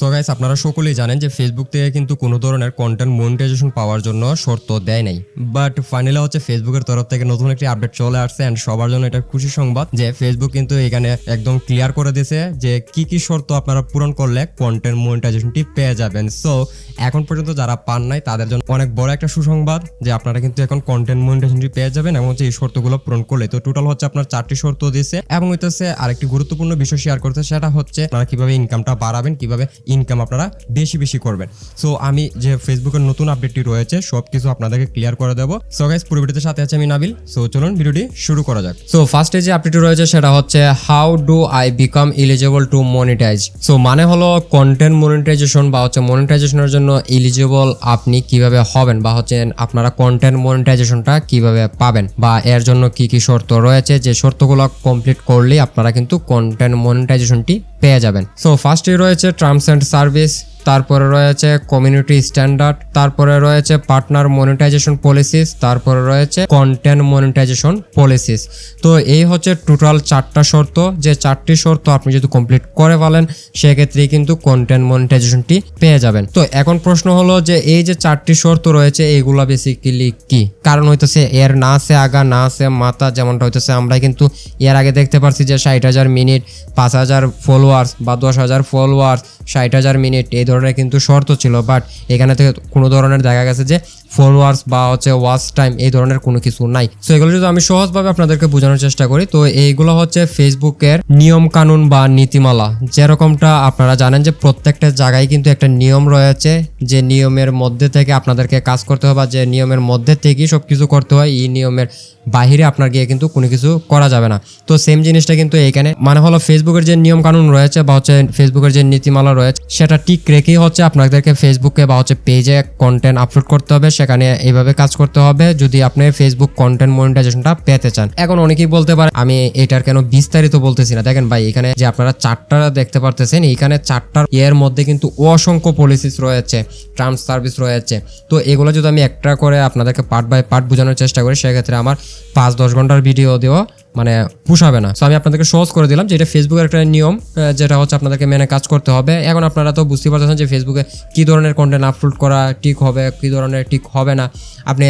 So guys আপনারা সকলেই জানেন যে ফেসবুক থেকে কিন্তু কোনো ধরনের কন্টেন্ট মনিটাইজেশন পাওয়ার জন্য শর্ত দেয় নাই। বাট ফাইনালি হচ্ছে ফেসবুকের তরফ থেকে নতুন একটি আপডেট চলে আসছে অ্যান্ড সবার জন্য এটা খুশি সংবাদ যে ফেসবুক কিন্তু এখানে একদম ক্লিয়ার করে দিয়েছে যে কি কি শর্ত আপনারা পূরণ করলে কন্টেন্ট মনিটাইজেশনটি পেয়ে যাবেন। সো এখন পর্যন্ত যারা পান নাই, তাদের জন্য অনেক বড় একটা সুসংবাদ যে আপনারা কিন্তু এখন কন্টেন্ট মনিটাইজেশনটি পেয়ে যাবেন এবং হচ্ছে এই শর্তগুলো পূরণ করলে। তো টোটাল হচ্ছে আপনার চারটি শর্ত দিয়েছে এবং হইতেছে আরেকটি গুরুত্বপূর্ণ বিষয় শেয়ার করতে, সেটা হচ্ছে আপনারা কীভাবে ইনকামটা বাড়াবেন, কীভাবে ইনকাম আপনারা বেশি বেশি করবেন। সো আমি যে ফেসবুকের নতুন আপডেটটি রয়েছে সব কিছু আপনাদেরকে ক্লিয়ার করে দেবো। সো গাইস পুরো ভিডিওতে সাথে আছে আমি নাবিল। সো চলুন ভিডিওটি শুরু করা যাক। সো ফার্স্টে যে আপডেটটি রয়েছে, সেটা হচ্ছে how do I become eligible to monetize so মানে হলো কন্টেন্ট মনিটাইজেশন বা হচ্ছে মনিটাইজেশনের জন্য এলিজিবল আপনি কীভাবে হবেন বা হচ্ছে আপনারা কন্টেন্ট মনিটাইজেশনটা কীভাবে পাবেন বা এর জন্য কি কি শর্ত রয়েছে, যে শর্তগুলো কমপ্লিট করলেই আপনারা কিন্তু কন্টেন্ট মনিটাইজেশনটি পেয়ে যাবেন। সো ফার্স্টে রয়েছে টার্মস অ্যান্ড সার্ভিস তারপরে রয়েছে কমিউনিটি স্ট্যান্ডার্ড তারপরে রয়েছে পার্টনার মনিটাইজেশন পলিসিস তারপরে রয়েছে কন্টেন্ট মনিটাইজেশন পলিসিস তো এই হচ্ছে টোটাল চারটা শর্ত। যে চারটি শর্ত আপনি যদি কমপ্লিট করে ফেলেন, সেক্ষেত্রেই কিন্তু কন্টেন্ট মনিটাইজেশনটি পেয়ে যাবেন। তো এখন প্রশ্ন হলো যে এই যে চারটি শর্ত রয়েছে এইগুলা বেসিক্যালি কি? কারণ হইতেছে এর না আছে আগা, না আছে মাথা, যেমনটা হইতেছে আমরা কিন্তু এর আগে দেখতে পারছি যে ষাট হাজার মিনিট, পাঁচ হাজার ফলোয়ার্স বা দশ হাজার ফলোয়ার্স ষাট হাজার মিনিট, এই ধরনের কিন্তু শর্ত ছিল বাট এখানে থেকে কোনো ধরনের দেখা গেছে যে ফলোয়ার্স বা হচ্ছে ওয়াচ টাইম এই ধরনের কোনো কিছু নাই। সো এগুলো যদি আমি সহজভাবে আপনাদেরকে বোঝানোর চেষ্টা করি, তো এইগুলো হচ্ছে ফেসবুকের নিয়ম কানুন বা নীতিমালা। যেরকমটা আপনারা জানেন যে প্রত্যেকটা জায়গায় কিন্তু একটা নিয়ম রয়েছে, যে নিয়মের মধ্যে থেকে আপনাদেরকে কাজ করতে হবে, বা যে নিয়মের মধ্যে থেকেই সব কিছু করতে হয়, এই নিয়মের বাহিরে আপনার গিয়ে কিন্তু কোনো কিছু করা যাবে না। তো সেম জিনিসটা কিন্তু এইখানে। মানে হলো ফেসবুকের যে নিয়ম কানুন রয়েছে বা হচ্ছে ফেসবুকের যে নীতিমালা রয়েছে, সেটা ঠিক রেখেই হচ্ছে আপনাদেরকে ফেসবুকে বা হচ্ছে পেজে কন্টেন্ট আপলোড করতে হবে। সেখানে এইভাবে কাজ করতে হবে। যদি আপনি ফেসবুক কন্টেন্ট মনিটাইজেশনটা পেতে চান। এখন অনেকেই বলতে পারে, আমি এটার কেন বিস্তারিত বলতেছি না। দেখেন ভাই, এখানে যে আপনারা চারটা দেখতে পারতেছেন এখানে চারটার এর মধ্যে কিন্তু অসংখ্য পলিসিস রয়েছে টার্মস সার্ভিস রয়েছে। তো এগুলো যদি আমি একটা করে আপনাদেরকে পার্ট বাই পার্ট বোঝানোর চেষ্টা করি, সেক্ষেত্রে আমার পাঁচ, দশ ঘণ্টার ভিডিও দেওয়া মানে পুষাবে না। তো আমি আপনাদেরকে সহজ করে দিলাম যে এটা ফেসবুকের একটা নিয়ম যেটা হচ্ছে আপনাদেরকে মেনে কাজ করতে হবে। এখন আপনারা তো বুঝতে পারতেছেন যে ফেসবুকে কী ধরনের কন্টেন্ট আপলোড করা ঠিক হবে, কী ধরনের ঠিক হবে না। আপনি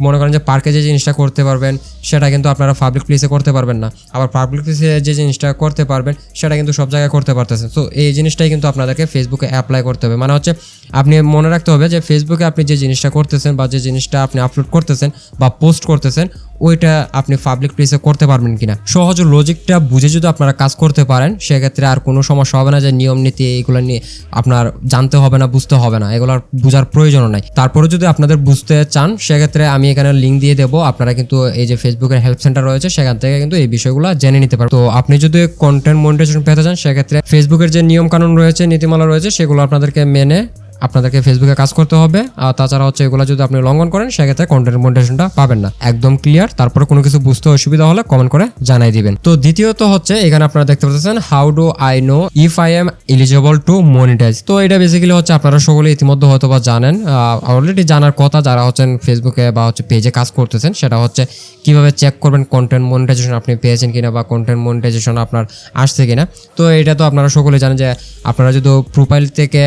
মনে করেন যে পার্কে যে জিনিসটা করতে পারবেন, সেটা কিন্তু আপনারা পাবলিক প্লেসে করতে পারবেন না। আবার পাবলিক প্লেসে যে জিনিসটা করতে পারবেন, সেটা কিন্তু সব জায়গায় করতে পারতেছেন। তো এই জিনিসটাই কিন্তু আপনাদেরকে ফেসবুকে অ্যাপ্লাই করতে হবে। মানে হচ্ছে, আপনি মনে রাখতে হবে যে ফেসবুকে আপনি যে জিনিসটা করতেছেন বা যে জিনিসটা আপনি আপলোড করতেছেন বা পোস্ট করতেছেন, ওইটা আপনি পাবলিক প্লেসে করতে পারবেন কিনা। সহজ লজিকটা বুঝে যদি আপনারা কাজ করতে পারেন, সেক্ষেত্রে আর কোনো সমস্যা হবে না যে নিয়ম, নীতি এইগুলো নিয়ে আপনার জানতে হবে না, বুঝতে হবে না। এগুলোর বোঝার প্রয়োজনও নাই। তারপরে যদি আপনাদের বুঝতে চান, সেক্ষেত্রে আমি এখানে লিঙ্ক দিয়ে দেবো। আপনারা কিন্তু এই যে ফেসবুকের হেল্প সেন্টার রয়েছে, সেখান থেকে কিন্তু এই বিষয়গুলো জেনে নিতে পারেন তো আপনি যদি কন্টেন্ট মনিটাইজেশন পেতে চান, সেক্ষেত্রে ফেসবুকের যে নিয়ম কানুন রয়েছে, নীতিমালা রয়েছে, সেগুলো আপনাদেরকে মেনে আপনাদেরকে ফেসবুকে কাজ করতে হবে। আর তাছাড়া হচ্ছে এগুলো যদি আপনি লঙ্ঘন করেন, সেক্ষেত্রে কন্টেন্ট মনিটাইজেশনটা পাবেন না। একদম ক্লিয়ার তারপরে কোনো কিছু বুঝতে অসুবিধা হলে কমেন্ট করে জানাই দিবেন। তো দ্বিতীয়ত হচ্ছে, এখানে আপনারা দেখতে পাচ্ছেন how do I know if I am eligible to monetize তো এটা বেসিক্যালি হচ্ছে আপনারা সকলে ইতিমধ্যে হয়তো বা জানেন অলরেডি জানার কথা যারা হচ্ছেন ফেসবুকে বা হচ্ছে পেজে কাজ করতেছেন, সেটা হচ্ছে কীভাবে চেক করবেন কন্টেন্ট মনিটাইজেশন আপনি পেয়েছেন কিনা বা কন্টেন্ট মনিটাইজেশন আপনার আসছে কিনা। তো এটা তো আপনারা সকলে জানেন যে, আপনারা যদি প্রোফাইল থেকে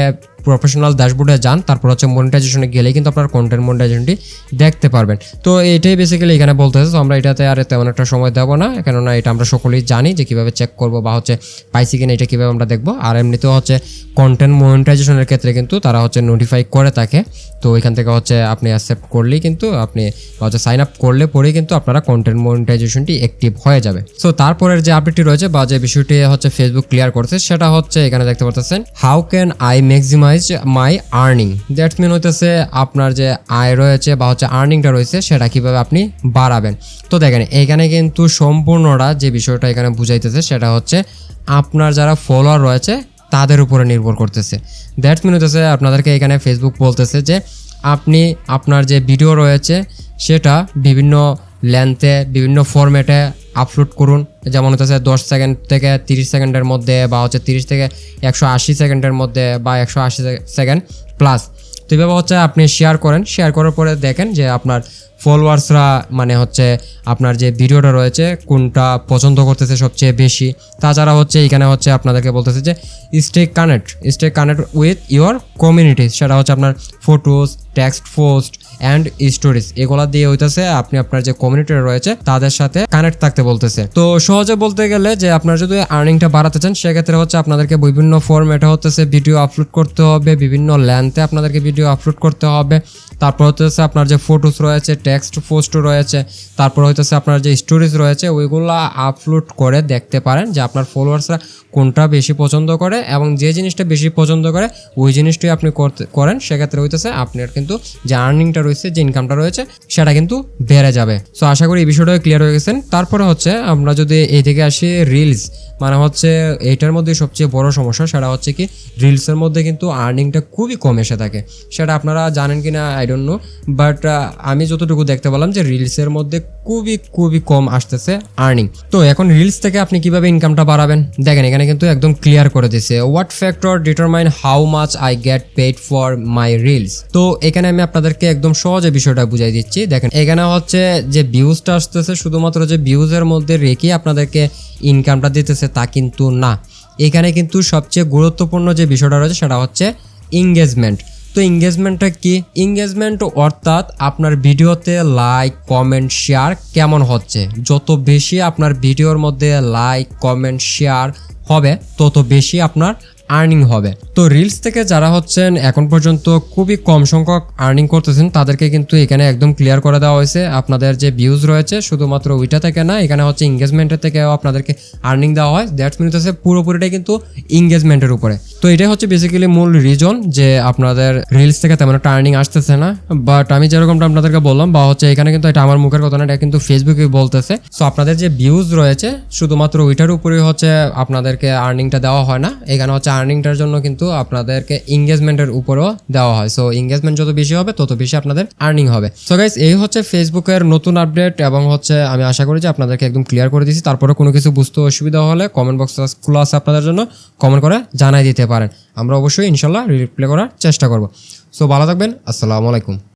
প্রফেশনাল ড্যাশবোর্ডে যান, তারপর হচ্ছে মনিটাইজেশনে গেলেই কিন্তু আপনার কন্টেন্ট মনিটাইজেশনটি দেখতে পারবেন। তো এটাই বেসিক্যালি এখানে বলতে হচ্ছে তো আমরা এটাতে আর তেমন একটা সময় দেবো না, কেননা এটা আমরা সকলেই জানি যে কীভাবে চেক করব বা হচ্ছে পাইছি কিনা এটা কীভাবে আমরা দেখব। আর এমনিতেও হচ্ছে কন্টেন্ট মনিটাইজেশনের ক্ষেত্রে কিন্তু তারা হচ্ছে নোটিফাই করে থাকে। তো এখান থেকে হচ্ছে আপনি অ্যাকসেপ্ট করলেই কিন্তু আপনি হচ্ছে সাইন আপ করলে পরেই কিন্তু আপনারা কন্টেন্ট মনিটাইজেশনটি অ্যাক্টিভ হয়ে যাবে। সো তারপরের যে আপডেটটি রয়েছে বা যে বিষয়টি হচ্ছে ফেসবুক ক্লিয়ার করছে, সেটা হচ্ছে এখানে দেখতে পাচ্ছেন how can I maximize my earning that's mean হইতেছে আপনার যে আয় রয়েছে বা হচ্ছে আর্নিংটা রয়েছে, সেটা কীভাবে আপনি বাড়াবেন? তো দেখেন, এখানে কিন্তু সম্পূর্ণটা যে বিষয়টা এখানে বুঝাইতেছে, সেটা হচ্ছে আপনার যারা ফলোয়ার রয়েছে, তাদের উপরে নির্ভর করতেছে। দ্যাটস মিন হইতেছে আপনাদেরকে এখানে ফেসবুক বলতেছে যে, আপনি আপনার যে ভিডিও রয়েছে, সেটা বিভিন্ন লেন্থে বিভিন্ন ফরম্যাটে আপলোড করুন। যেমন হচ্ছে দশ সেকেন্ড থেকে তিরিশ সেকেন্ডের মধ্যে বা হচ্ছে তিরিশ থেকে একশো আশি সেকেন্ডের মধ্যে বা একশো আশি সেকেন্ড প্লাস তো এভাবে হচ্ছে আপনি শেয়ার করেন। শেয়ার করার পরে দেখেন যে আপনার ফলোয়ার্সরা মানে হচ্ছে আপনার যে ভিডিওটা রয়েছে, কোনটা পছন্দ করতেছে সবচেয়ে বেশি তাছাড়া হচ্ছে এখানে হচ্ছে আপনাদেরকে বলতেছে যে stay connect stay connect with your community সেটা হচ্ছে আপনার photos text post and stories এগুলা দিয়ে হইতেছে আপনি আপনার যে কমিউনিটি রয়েছে, তাদের সাথে কানেক্ট থাকতে বলতেছে। তো সহজে বলতে গেলে যে আপনার যদি আর্নিংটা বাড়াতে চান, সেক্ষেত্রে হচ্ছে আপনাদেরকে বিভিন্ন ফর্মেটে হচ্ছে ভিডিও আপলোড করতে হবে, বিভিন্ন লেন্থে আপনাদেরকে ভিডিও আপলোড করতে হবে তারপর হচ্ছে আপনার যে ফটোস রয়েছে টেক্সট পোস্ট রয়েছে, তারপর হইতেছে আপনার যে স্টোরিজ রয়েছে, ওইগুলো আপলোড করে দেখতে পারেন যে আপনার ফলোয়ার্সরা কোনটা বেশি পছন্দ করে এবং যে জিনিসটা বেশি পছন্দ করে, ওই জিনিসটাই আপনি করতে, করেন। সেক্ষেত্রে হইতেছে আপনার কিন্তু যে আর্নিংটা রয়েছে, যে ইনকামটা রয়েছে, সেটা কিন্তু বেড়ে যাবে। সো আশা করি এই বিষয়টা ক্লিয়ার হয়ে গেছেন তারপরে হচ্ছে আমরা যদি এই থেকে আসি রিলস মানে হচ্ছে এইটার মধ্যে সবচেয়ে বড় সমস্যা, সেটা হচ্ছে কি রিলসের মধ্যে কিন্তু আর্নিংটা খুবই কম এসে থাকে। সেটা আপনারা জানেন কি না আই ডোন্ট নো বাট আমি যতটুকু দেখতে পেলাম যে রিলসের মধ্যে খুবই খুবই কম আসতেছে আর্নিং তো এখন রিলস থেকে আপনি কীভাবে ইনকামটা বাড়াবেন? দেখেন, এখানে কিন্তু একদম ক্লিয়ার করে দিছে what factor determine how much I get paid for my reels তো এখানে আমি আপনাদেরকে একদম সহজে বিষয়টা বুঝাই দিচ্ছি। দেখেন, এখানে হচ্ছে যে ভিউজটা আসতেছে, শুধুমাত্র যে ভিউজের মধ্যে রেখে আপনাদেরকে ইনকামটা দিতেছে তা কিন্তু না। এখানে কিন্তু সবচেয়ে গুরুত্বপূর্ণ যে বিষয়টা রয়েছে সেটা হচ্ছে এঙ্গেজমেন্ট তো এঙ্গেজমেন্টটা কি? এঙ্গেজমেন্ট অর্থাৎ আপনার ভিডিওতে লাইক কমেন্ট শেয়ার কেমন হচ্ছে? যত বেশি আপনার ভিডিওর মধ্যে লাইক কমেন্ট শেয়ার হবে, তত বেশি আপনার আর্নিং হবে। তো রিলস থেকে যারা হচ্ছেন এখন পর্যন্ত খুবই কম সংখ্যক আর্নিং করতেছেন, তাদেরকে কিন্তু এখানে একদম ক্লিয়ার করে দেওয়া হয়েছে। আপনাদের যে ভিউজ রয়েছে, শুধুমাত্র ওইটা থেকে না, এখানে হচ্ছে এঙ্গেজমেন্টের থেকেও আপনাদেরকে আর্নিং দেওয়া হয়। দ্যাটস মিনস হচ্ছে পুরোপুরিটাই কিন্তু এঙ্গেজমেন্টের উপরে। তো এটাই হচ্ছে বেসিক্যালি মূল রিজন যে আপনাদের রিলস থেকে তেমন একটা আর্নিং আসতেছে না। বাট আমি যেরকমটা আপনাদেরকে বললাম, বা হচ্ছে এখানে কিন্তু এটা আমার মুখের কথা না, এটা কিন্তু ফেসবুকে বলতেছে। সো আপনাদের যে ভিউজ রয়েছে, শুধুমাত্র ওইটার উপরেই হচ্ছে আপনাদেরকে আর্নিংটা দেওয়া হয় না। এখানে হচ্ছে আর্নিংটার জন্য কিন্তু আপনাদেরকে এঙ্গেজমেন্টের উপরেও দেওয়া হয়। সো এঙ্গেজমেন্ট যত বেশি হবে, তত বেশি আপনাদের আর্নিং হবে। সো গাইস এই হচ্ছে ফেসবুকের নতুন আপডেট এবং হচ্ছে আমি আশা করি যে আপনাদেরকে একদম ক্লিয়ার করে দিয়েছি। তারপরে কোনো কিছু বুঝতে অসুবিধা হলে কমেন্ট বক্স খোলা আছে আপনাদের জন্য কমেন্ট করে জানাই দিতে পারেন। আমরা অবশ্যই ইনশাল্লাহ রিপ্লাই করার চেষ্টা করব। সো ভালো থাকবেন। আসসালামু আলাইকুম।